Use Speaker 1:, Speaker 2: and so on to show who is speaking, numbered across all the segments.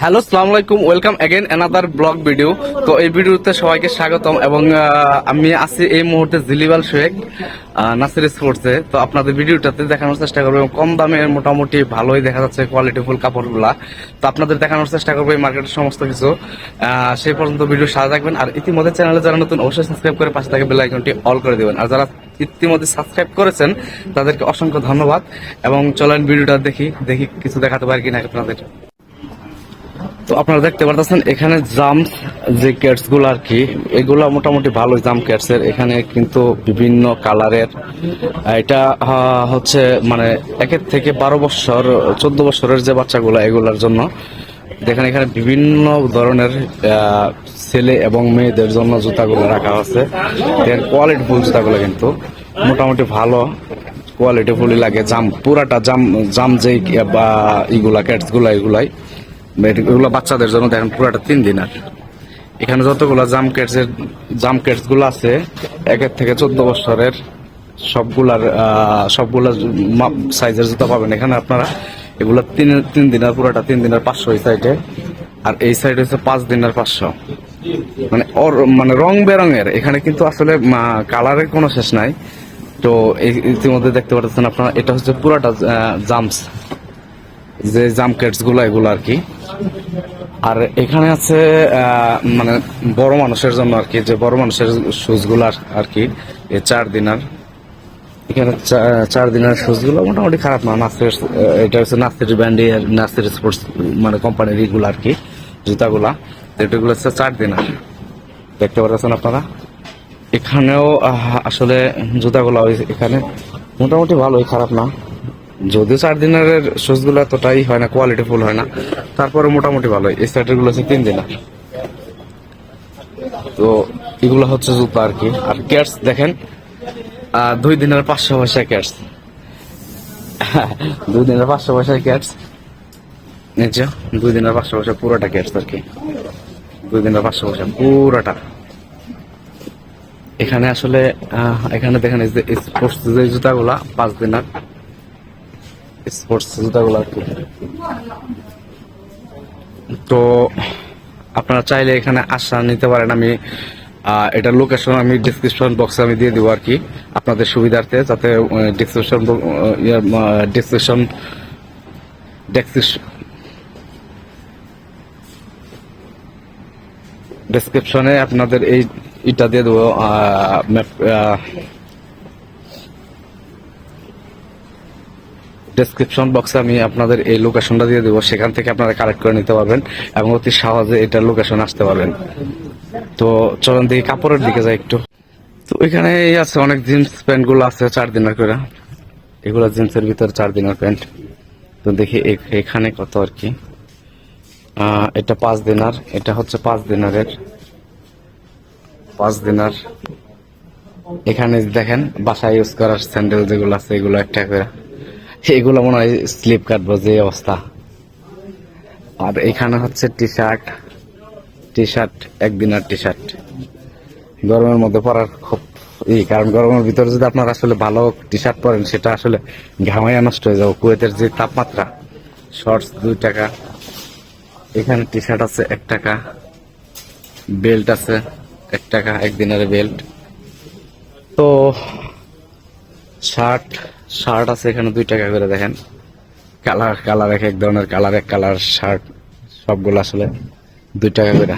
Speaker 1: Hello, সালাম আলাইকুম, welcome again another blog video তো এই ভিডিওতে সবাইকে স্বাগতম এবং আমি আছি এই মুহূর্তে জিলিবাল শেখ নাসির স্পোর্টসে। তো আপনাদের ভিডিওটাতে দেখানোর চেষ্টা করব এবং কম দামে মোটামুটি ভালোই দেখা যাচ্ছে কোয়ালিটি ফুল কাপড়গুলা। তো আপনাদের দেখানোর চেষ্টা করব এই মার্কেটের সমস্ত কিছু। সেই পর্যন্ত ভিডিও সাথে থাকবেন। আর ইতিমধ্যে চ্যানেলে যারা নতুন, অবশ্যই সাবস্ক্রাইব করে পাশে থাকে বেল আইকনটি অল করে দিবেন। আর যারা ইতিমধ্যে সাবস্ক্রাইব করেছেন, তাদেরকে অসংখ্য ধন্যবাদ। এবং চলেন ভিডিওটা দেখি দেখি কিছু দেখাতে পারি কিনা আপনাদের। তো আপনারা দেখতে পারতেছেন, এখানে জাম্পস যে ক্যাটসগুলো আর কি, এগুলা মোটামুটি ভালো জাম্প ক্যাটস এর। এখানে কিন্তু বিভিন্ন কালারের, এটা হচ্ছে মানে একের থেকে বারো বছর, চোদ্দ বছরের যে বাচ্চাগুলো এগুলার জন্য। দেখেন এখানে বিভিন্ন ধরনের ছেলে এবং মেয়েদের জন্য জুতাগুলো রাখা আছে। এর কোয়ালিটি ফুল জুতাগুলো কিন্তু মোটামুটি ভালো কোয়ালিটি ফুলই লাগে। জাম, পুরাটা জাম জাম যে বা ইগুলা ক্যাটসগুলা, এগুলাই। এগুলো বাচ্চাদের জন্য দেখেন পুরোটা তিন দিনের এখানে যতগুলো জাম কেটস জাম আছে একের থেকে চোদ্দ বছরের সবগুলার সবগুলা সাইজের জুতা পাবেন এখানে আপনারা। এগুলো তিন তিন দিনের পুরোটা তিন দিনের পাঁচশো এই সাইডে আর এই সাইডে হচ্ছে পাঁচ দিনের পাঁচশো। মানে ওর মানে রং বেরঙের। এখানে কিন্তু আসলে কালারের কোনো শেষ নাই। তো ইতিমধ্যে দেখতে পাচ্ছেন আপনারা, এটা হচ্ছে পুরাটা জামস। যে জাম কেটসগুলো এগুলো আর কি। আর এখানে আছে মানে বড় মানুষের জন্য আর কি যে বড় মানুষের শুজগুলো আর কি চার দিনার। এখানে চার দিনের শুজগুলো মোটামুটি খারাপ না আহ, এটা হচ্ছে ব্যান্ডি আর নাসের স্পোর্টস মানে কোম্পানির এগুলো আর কি জুতাগুলা। এটাগুলো হচ্ছে চার দিনার। দেখতে পাচ্ছেন আপনারা? এখানেও আসলে জুতাগুলো এখানে মোটামুটি ভালোই খারাপ না। যদিও চার দিনের শুজগুলো এতটাই হয় না কোয়ালিটি ফুল হয় না তারপরে মোটামুটি ভালো এই সাইডেরগুলো হচ্ছে তিন দিনের। তো এগুলো হচ্ছে জুতা আর কি। আর ক্যাটস দেখেন দুই দিনের পাঁচশো পয়সা ক্যাটস দুই দিনের পাঁচশো পয়সা ক্যাটস নিচে দুই দিনের পাঁচশো পয়সা পুরোটা ক্যাটস আর কি। দুই দিনের পাঁচশো পয়সা পুরোটা। এখানে আসলে এখানে দেখেন এই যে জুতাগুলা, পাঁচ দিনের। স্পোর্টস জুতাগুলো আর কি। তো আপনারা চাইলে এখানে আসা নিতে পারেন, আমি এটার লোকেশন আমি ডিসক্রিপশন বক্সে আমি দিয়ে দিব আর কি। আপনাদের সুবিধার্থে যাতে ডিসক্রিপশন ডিসক্রিপশন ডেসক্রিপশনে আপনাদের এই ইটা দিয়ে দেবো ডেসক্রিপশন বক্সে আমি আপনাদের এই লোকেশনটা দিয়ে দেবো। সেখান থেকে আপনারা কালেক্ট করে নিতে পারবেন এবং অতি সহজে এটার লোকেশন আসতে পারবেন। তো চলুন দেখি কাপড়ের দিকে যাই একটু। তো এখানে এই আছে অনেক জিন্স প্যান্টগুলো আছে চার দিনের করে। এগুলো জিন্সের ভিতর চার দিনের প্যান্ট তো দেখি এখানে কত আর কি। এটা পাঁচ দিনার, এটা হচ্ছে পাঁচ দিনারের। পাঁচ দিনার। এখানে দেখেন, বাসায় ইউজ করার স্যান্ডেল যেগুলো আছে, এগুলো একটা করে। এগুলো মনে হয় স্লিপ কাটবো যে অবস্থা। আর এখানে হচ্ছে টি শার্ট টি শার্ট একদিনের টি শার্ট গরমের মধ্যে পরার খুব ই, কারণ গরমের ভিতরে যদি আপনারা আসলে ভালো টি শার্ট পরেন, সেটা আসলে ঘামাইয়া নষ্ট হয়ে যাবে। কুয়েতের যে তাপমাত্রা শর্টস দুই টাকা, এখানে টি শার্ট আছে এক টাকা বেল্ট আছে এক টাকা, একদিনের বেল্ট তো শার্ট শার্ট আছে এখানে দুই টাকা করে দেখেন। কালার কালার এক এক ধরনের কালার, এক কালার শার্ট, সবগুলো আসলে দুই টাকা করে।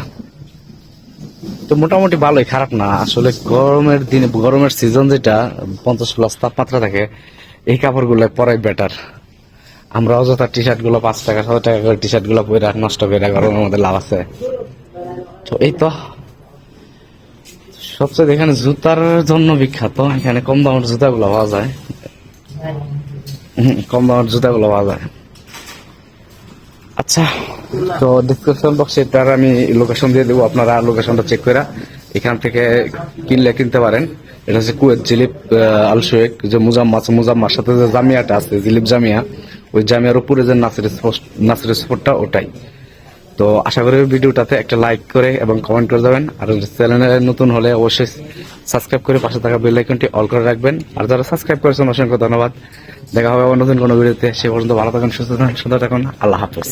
Speaker 1: তো মোটামুটি ভালোই, খারাপ না। আসলে গরমের দিনে, গরমের সিজন যেটা, পঞ্চাশ প্লাস তাপমাত্রা থাকে, এই কাপড়গুলো পরাই বেটার আমরা অযথা টি শার্টগুলো পাঁচ টাকা, ছয় টাকা করে টি শার্টগুলো পরে নষ্ট করে গরমের মধ্যে লাভ আছে। তো এই তো। সবচেয়ে এখানে জুতার জন্য বিখ্যাত। এখানে কম দামের জুতাগুলো পাওয়া যায়। কম দামের জুতাগুলো পাওয়া যায়। আচ্ছা তো ডিসক্রিপশন বক্সে তার আমি লোকেশন দিয়ে দেবো, আপনারা লোকেশনটা চেক করে এখান থেকে কিনলে কিনতে পারেন। এটা হচ্ছে কুয়েত জিলিপ আল শেখ যে মুজাম্মা আছে মুজাম্মার সাথে যে জামিয়াটা আছে, জিলিপ জামিয়া, ওই জামিয়ার উপরে যে নাসির স্পোর্ট নাসির স্পোর্টটা ওটাই। তো আশা করি ভিডিওটাতে একটা লাইক করে এবং কমেন্ট করে দেবেন আর চ্যানেলে নতুন হলে অবশ্যই সাবস্ক্রাইব করে পাশে থাকা বেল আইকনটি অল করে রাখবেন। আর যারা সাবস্ক্রাইব করেছেন, অসংখ্য ধন্যবাদ। দেখা হবে নতুন কোনো ভিডিওতে সে পর্যন্ত ভালো থাকুন, সুস্থ থাকুন, সুন্দর থাকুন। আল্লাহ হাফেজ।